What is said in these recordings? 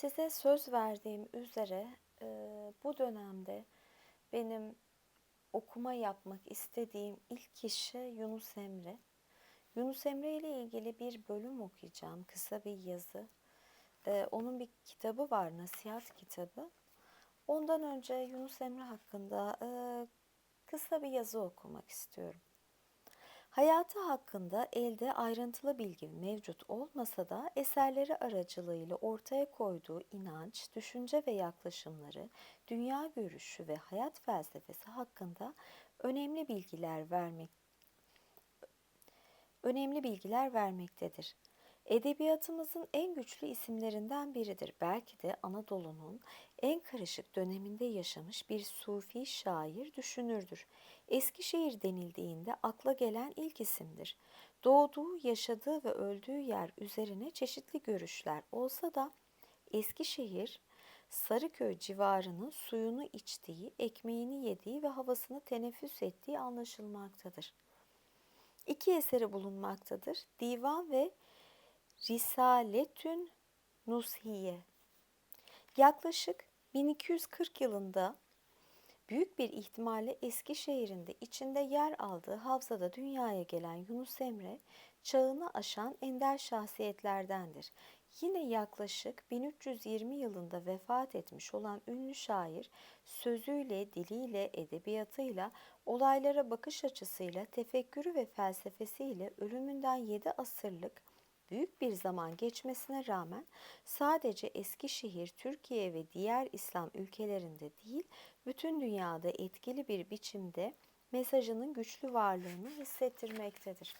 Size söz verdiğim üzere e, bu dönemde benim okuma yapmak istediğim ilk kişi Yunus Emre. Yunus Emre ile ilgili bir bölüm okuyacağım, kısa bir yazı. E, onun bir kitabı var, nasihat kitabı. Ondan önce Yunus Emre hakkında e, kısa bir yazı okumak istiyorum. Hayatı hakkında elde ayrıntılı bilgi mevcut olmasa da eserleri aracılığıyla ortaya koyduğu inanç, düşünce ve yaklaşımları, dünya görüşü ve hayat felsefesi hakkında önemli bilgiler vermek önemli bilgiler vermektedir. Edebiyatımızın en güçlü isimlerinden biridir. Belki de Anadolu'nun en karışık döneminde yaşamış bir sufi şair düşünürdür. Eskişehir denildiğinde akla gelen ilk isimdir. Doğduğu, yaşadığı ve öldüğü yer üzerine çeşitli görüşler olsa da Eskişehir, Sarıköy civarının suyunu içtiği, ekmeğini yediği ve havasını teneffüs ettiği anlaşılmaktadır. İki eseri bulunmaktadır. Divan ve Risaletün Nushiye. Yaklaşık 1240 yılında büyük bir ihtimalle Eskişehir'inde içinde yer aldığı havzada dünyaya gelen Yunus Emre, çağını aşan ender şahsiyetlerdendir. Yine yaklaşık 1320 yılında vefat etmiş olan ünlü şair, sözüyle, diliyle, edebiyatıyla, olaylara bakış açısıyla, tefekkürü ve felsefesiyle ölümünden 7 asırlık büyük bir zaman geçmesine rağmen sadece Eskişehir, Türkiye ve diğer İslam ülkelerinde değil, bütün dünyada etkili bir biçimde mesajının güçlü varlığını hissettirmektedir.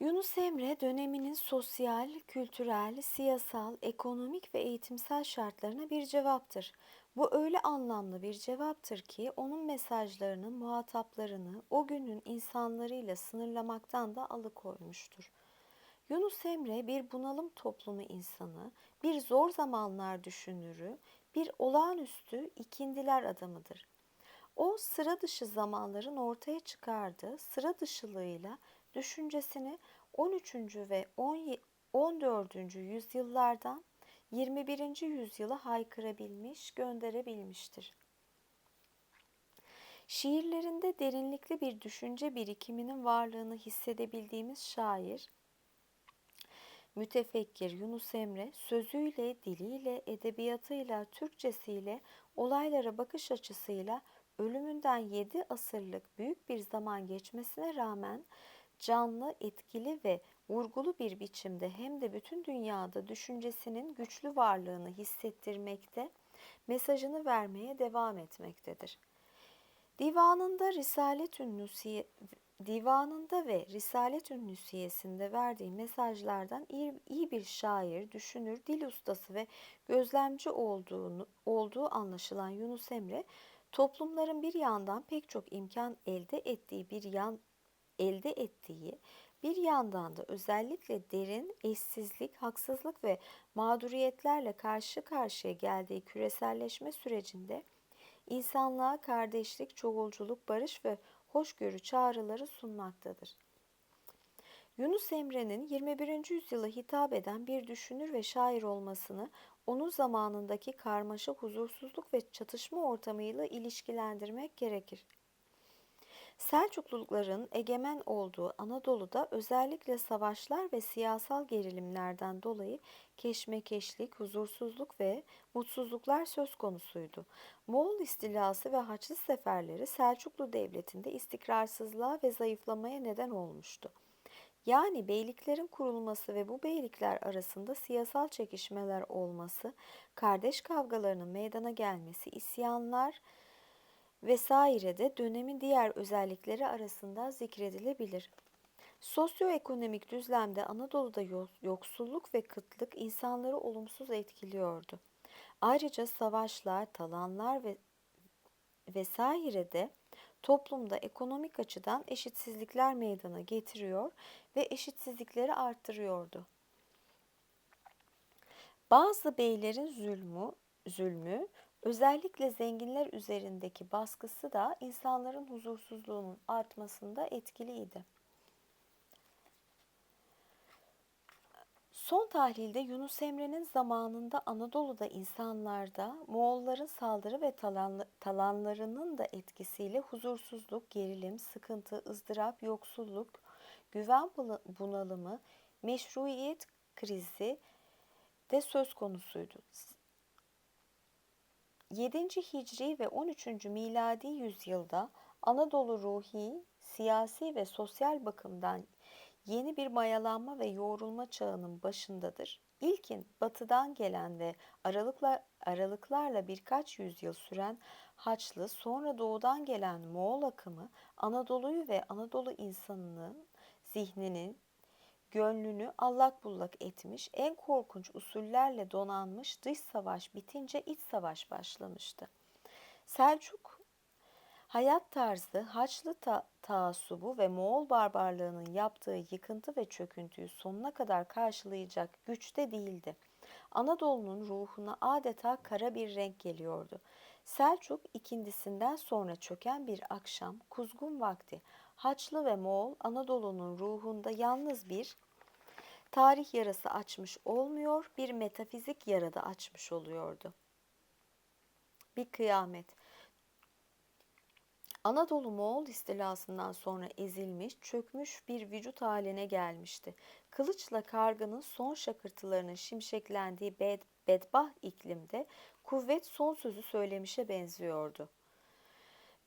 Yunus Emre döneminin sosyal, kültürel, siyasal, ekonomik ve eğitimsel şartlarına bir cevaptır. Bu öyle anlamlı bir cevaptır ki onun mesajlarının muhataplarını o günün insanlarıyla sınırlamaktan da alıkoymuştur. Yunus Emre bir bunalım toplumu insanı, bir zor zamanlar düşünürü, bir olağanüstü ikindiler adamıdır. O sıra dışı zamanların ortaya çıkardığı sıra dışılığıyla düşüncesini 13. ve 14. yüzyıllardan 21. yüzyıla haykırabilmiş, gönderebilmiştir. Şiirlerinde derinlikli bir düşünce birikiminin varlığını hissedebildiğimiz şair, mütefekkir Yunus Emre sözüyle, diliyle, edebiyatıyla, Türkçesiyle, olaylara bakış açısıyla ölümünden yedi asırlık büyük bir zaman geçmesine rağmen canlı, etkili ve vurgulu bir biçimde hem de bütün dünyada düşüncesinin güçlü varlığını hissettirmekte, mesajını vermeye devam etmektedir. Divanında Risalet Ünnüsiye Divanında ve Risalet Ünnüsiyesinde verdiği mesajlardan iyi, iyi bir şair, düşünür, dil ustası ve gözlemci olduğunu, olduğu anlaşılan Yunus Emre, toplumların bir yandan pek çok imkan elde ettiği bir yan elde ettiği bir yandan da özellikle derin eşsizlik, haksızlık ve mağduriyetlerle karşı karşıya geldiği küreselleşme sürecinde insanlığa kardeşlik, çoğulculuk, barış ve hoşgörü çağrıları sunmaktadır. Yunus Emre'nin 21. yüzyıla hitap eden bir düşünür ve şair olmasını onun zamanındaki karmaşa, huzursuzluk ve çatışma ortamıyla ilişkilendirmek gerekir. Selçukluların egemen olduğu Anadolu'da özellikle savaşlar ve siyasal gerilimlerden dolayı keşmekeşlik, huzursuzluk ve mutsuzluklar söz konusuydu. Moğol istilası ve Haçlı seferleri Selçuklu Devleti'nde istikrarsızlığa ve zayıflamaya neden olmuştu. Yani beyliklerin kurulması ve bu beylikler arasında siyasal çekişmeler olması, kardeş kavgalarının meydana gelmesi, isyanlar, vesaire de dönemin diğer özellikleri arasında zikredilebilir. Sosyoekonomik düzlemde Anadolu'da yoksulluk ve kıtlık insanları olumsuz etkiliyordu. Ayrıca savaşlar, talanlar ve vesaire de toplumda ekonomik açıdan eşitsizlikler meydana getiriyor ve eşitsizlikleri arttırıyordu. Bazı beylerin zulmü, zulmü Özellikle zenginler üzerindeki baskısı da insanların huzursuzluğunun artmasında etkiliydi. Son tahlilde Yunus Emre'nin zamanında Anadolu'da insanlarda Moğolların saldırı ve talanlarının da etkisiyle huzursuzluk, gerilim, sıkıntı, ızdırap, yoksulluk, güven bunalımı, meşruiyet krizi de söz konusuydu. 7. Hicri ve 13. miladi yüzyılda Anadolu ruhi, siyasi ve sosyal bakımdan yeni bir mayalanma ve yoğrulma çağının başındadır. İlkin batıdan gelen ve aralıkla, aralıklarla birkaç yüzyıl süren Haçlı, sonra doğudan gelen Moğol akımı Anadolu'yu ve Anadolu insanının zihninin, gönlünü allak bullak etmiş, en korkunç usullerle donanmış dış savaş bitince iç savaş başlamıştı. Selçuk hayat tarzı Haçlı ta taassubu ve Moğol barbarlığının yaptığı yıkıntı ve çöküntüyü sonuna kadar karşılayacak güçte değildi. Anadolu'nun ruhuna adeta kara bir renk geliyordu. Selçuk ikindisinden sonra çöken bir akşam, kuzgun vakti, Haçlı ve Moğol Anadolu'nun ruhunda yalnız bir tarih yarası açmış olmuyor, bir metafizik yarada açmış oluyordu. Bir kıyamet. Anadolu Moğol istilasından sonra ezilmiş, çökmüş bir vücut haline gelmişti. Kılıçla karganın son şakırtılarının şimşeklendiği bed, bedbah iklimde kuvvet son sözü söylemişe benziyordu.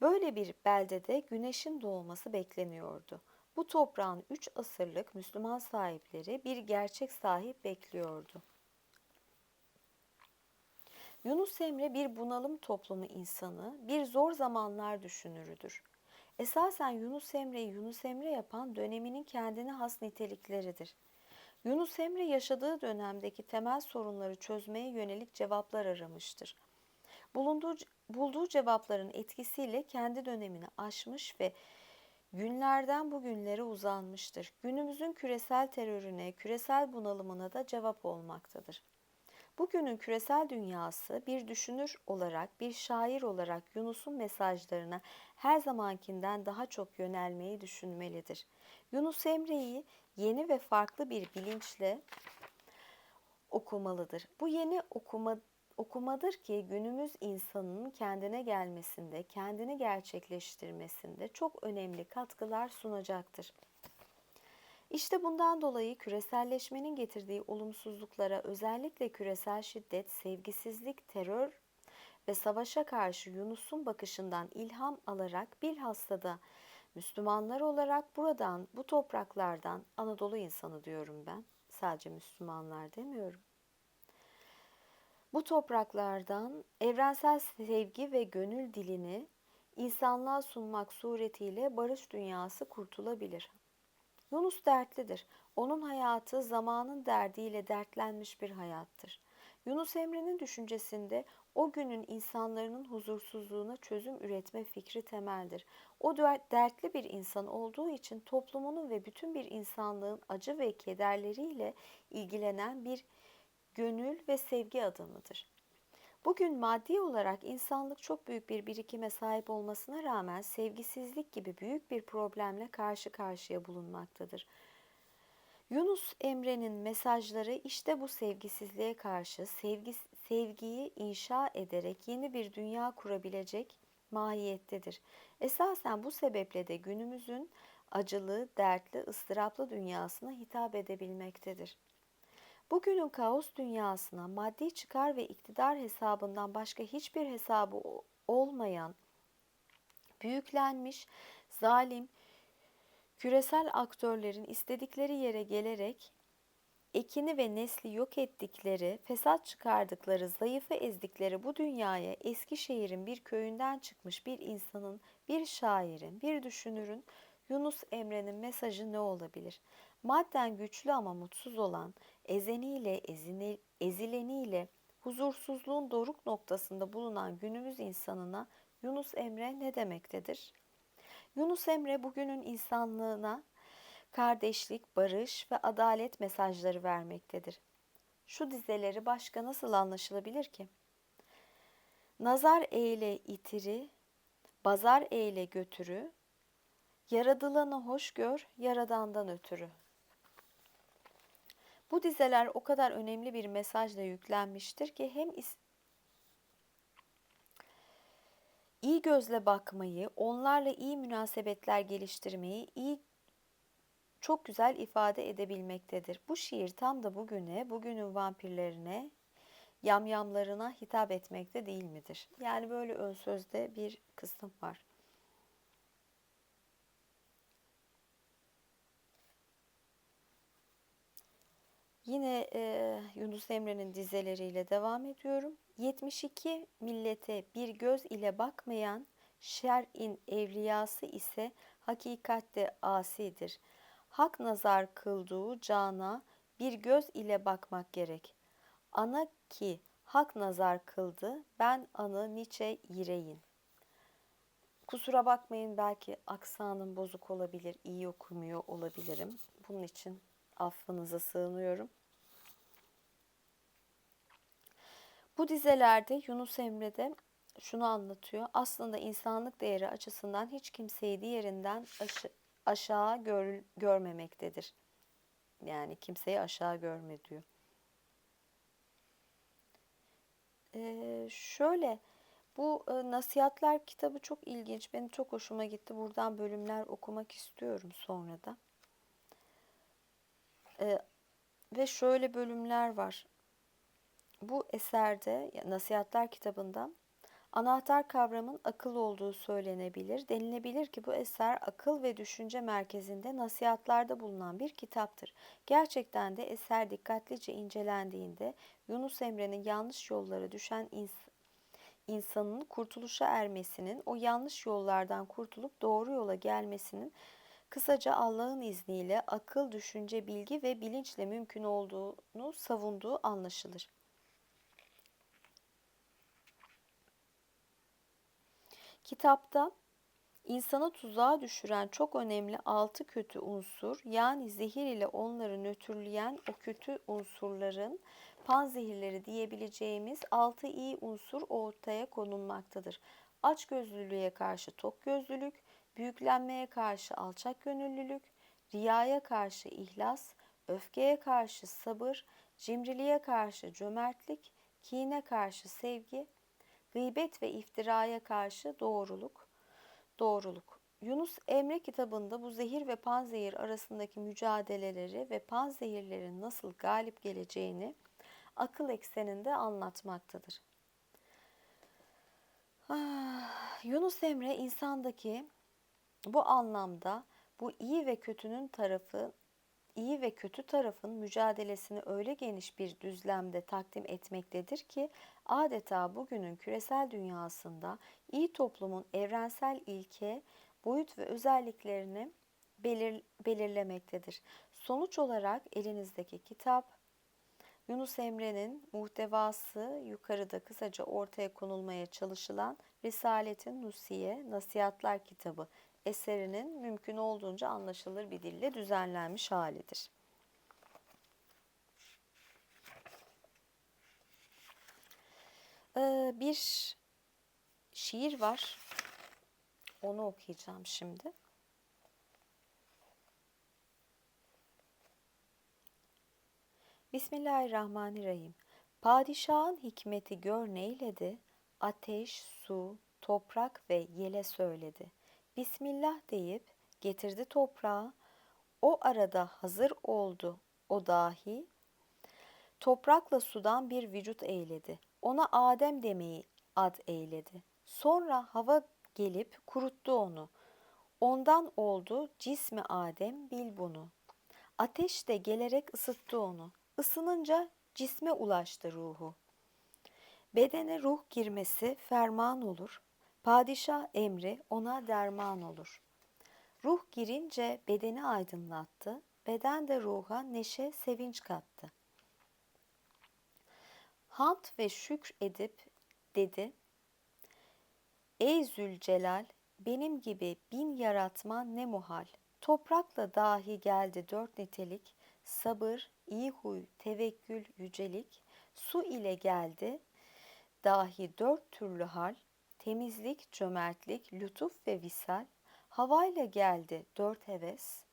Böyle bir beldede güneşin doğması bekleniyordu. Bu toprağın üç asırlık Müslüman sahipleri bir gerçek sahip bekliyordu. Yunus Emre bir bunalım toplumu insanı, bir zor zamanlar düşünürüdür. Esasen Yunus Emre'yi Yunus Emre yapan döneminin kendine has nitelikleridir. Yunus Emre yaşadığı dönemdeki temel sorunları çözmeye yönelik cevaplar aramıştır. Bulunduğu, bulduğu cevapların etkisiyle kendi dönemini aşmış ve günlerden bugünlere uzanmıştır. Günümüzün küresel terörüne, küresel bunalımına da cevap olmaktadır. Bugünün küresel dünyası bir düşünür olarak, bir şair olarak Yunus'un mesajlarına her zamankinden daha çok yönelmeyi düşünmelidir. Yunus Emre'yi yeni ve farklı bir bilinçle okumalıdır. Bu yeni okuma okumadır ki günümüz insanının kendine gelmesinde, kendini gerçekleştirmesinde çok önemli katkılar sunacaktır. İşte bundan dolayı küreselleşmenin getirdiği olumsuzluklara özellikle küresel şiddet, sevgisizlik, terör ve savaşa karşı Yunus'un bakışından ilham alarak bilhassa da Müslümanlar olarak buradan, bu topraklardan Anadolu insanı diyorum ben. Sadece Müslümanlar demiyorum. Bu topraklardan evrensel sevgi ve gönül dilini insanlığa sunmak suretiyle barış dünyası kurtulabilir. Yunus dertlidir. Onun hayatı zamanın derdiyle dertlenmiş bir hayattır. Yunus Emre'nin düşüncesinde o günün insanların huzursuzluğuna çözüm üretme fikri temeldir. O dertli bir insan olduğu için toplumunun ve bütün bir insanlığın acı ve kederleriyle ilgilenen bir gönül ve sevgi adamıdır. Bugün maddi olarak insanlık çok büyük bir birikime sahip olmasına rağmen sevgisizlik gibi büyük bir problemle karşı karşıya bulunmaktadır. Yunus Emre'nin mesajları işte bu sevgisizliğe karşı sevgi, sevgiyi inşa ederek yeni bir dünya kurabilecek mahiyettedir. Esasen bu sebeple de günümüzün acılı, dertli, ıstıraplı dünyasına hitap edebilmektedir. Bugünün kaos dünyasına maddi çıkar ve iktidar hesabından başka hiçbir hesabı olmayan, büyüklenmiş, zalim, küresel aktörlerin istedikleri yere gelerek ekini ve nesli yok ettikleri, fesat çıkardıkları, zayıfı ezdikleri bu dünyaya Eskişehir'in bir köyünden çıkmış bir insanın, bir şairin, bir düşünürün Yunus Emre'nin mesajı ne olabilir? Madden güçlü ama mutsuz olan, ezeniyle, ezine, ezileniyle, huzursuzluğun doruk noktasında bulunan günümüz insanına Yunus Emre ne demektedir? Yunus Emre bugünün insanlığına kardeşlik, barış ve adalet mesajları vermektedir. Şu dizeleri başka nasıl anlaşılabilir ki? Nazar eyle itiri, bazar eyle götürü, yaradılanı hoş gör, yaradandan ötürü. Bu dizeler o kadar önemli bir mesajla yüklenmiştir ki hem iyi gözle bakmayı, onlarla iyi münasebetler geliştirmeyi iyi çok güzel ifade edebilmektedir. Bu şiir tam da bugüne, bugünün vampirlerine, yamyamlarına hitap etmekte değil midir? Yani böyle ön sözde bir kısım var. Yine e, Yunus Emre'nin dizeleriyle devam ediyorum. 72 millete bir göz ile bakmayan şer'in evliyası ise hakikatte asidir. Hak nazar kıldığı cana bir göz ile bakmak gerek. Ana ki hak nazar kıldı, ben anı niçe yireyin. Kusura bakmayın belki aksanım bozuk olabilir, iyi okumuyor olabilirim. Bunun için affınıza sığınıyorum. Bu dizelerde Yunus Emre'de şunu anlatıyor. Aslında insanlık değeri açısından hiç kimseyi diğerinden aşı, aşağı gör, görmemektedir. Yani kimseyi aşağı görme diyor. Ee, şöyle bu e, nasihatler kitabı çok ilginç. Benim çok hoşuma gitti. Buradan bölümler okumak istiyorum sonra da. Ee, ve şöyle bölümler var. Bu eserde Nasihatler kitabında anahtar kavramın akıl olduğu söylenebilir. Denilebilir ki bu eser akıl ve düşünce merkezinde nasihatlarda bulunan bir kitaptır. Gerçekten de eser dikkatlice incelendiğinde Yunus Emre'nin yanlış yollara düşen ins insanın kurtuluşa ermesinin, o yanlış yollardan kurtulup doğru yola gelmesinin Kısaca Allah'ın izniyle akıl, düşünce, bilgi ve bilinçle mümkün olduğunu savunduğu anlaşılır. Kitapta insanı tuzağa düşüren çok önemli altı kötü unsur yani zehir ile onları nötrleyen o kötü unsurların panzehirleri diyebileceğimiz altı iyi unsur ortaya konulmaktadır. Açgözlülüğe karşı tokgözlülük, büyüklenmeye karşı alçak gönüllülük, riyaya karşı ihlas, öfkeye karşı sabır, cimriliğe karşı cömertlik, kine karşı sevgi, gıybet ve iftiraya karşı doğruluk, doğruluk. Yunus Emre kitabında bu zehir ve panzehir arasındaki mücadeleleri ve panzehirlerin nasıl galip geleceğini akıl ekseninde anlatmaktadır. Ah, Yunus Emre insandaki bu anlamda bu iyi ve kötünün tarafı iyi ve kötü tarafın mücadelesini öyle geniş bir düzlemde takdim etmektedir ki adeta bugünün küresel dünyasında iyi toplumun evrensel ilke, boyut ve özelliklerini belir, belirlemektedir. Sonuç olarak elinizdeki kitap Yunus Emre'nin muhtevası yukarıda kısaca ortaya konulmaya çalışılan Risaletin Nusiye Nasihatler kitabı eserinin mümkün olduğunca anlaşılır bir dille düzenlenmiş halidir. Ee, bir şiir var. Onu okuyacağım şimdi. Bismillahirrahmanirrahim. Padişahın hikmeti gör neyledi, ateş, su, toprak ve yele söyledi. Bismillah deyip getirdi toprağı. O arada hazır oldu o dahi. Toprakla sudan bir vücut eyledi. Ona Adem demeyi ad eyledi. Sonra hava gelip kuruttu onu. Ondan oldu cismi Adem bil bunu. Ateş de gelerek ısıttı onu. Isınınca cisme ulaştı ruhu. Bedene ruh girmesi ferman olur. Padişah emri ona derman olur. Ruh girince bedeni aydınlattı, beden de ruha neşe, sevinç kattı. Hamd ve şükür edip dedi, Ey Zülcelal, benim gibi bin yaratma ne muhal. Toprakla dahi geldi dört nitelik, sabır, iyi huy, tevekkül, yücelik. Su ile geldi dahi dört türlü hal, temizlik, cömertlik, lütuf ve visal, havayla geldi dört heves,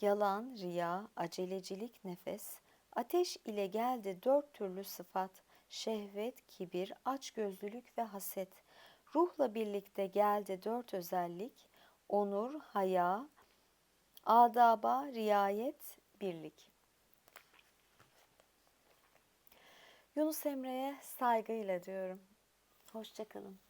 yalan, riya, acelecilik, nefes, Ateş ile geldi dört türlü sıfat, şehvet, kibir, açgözlülük ve haset. Ruhla birlikte geldi dört özellik, onur, haya, adaba, riayet, birlik. Yunus Emre'ye saygıyla diyorum. Hoşçakalın.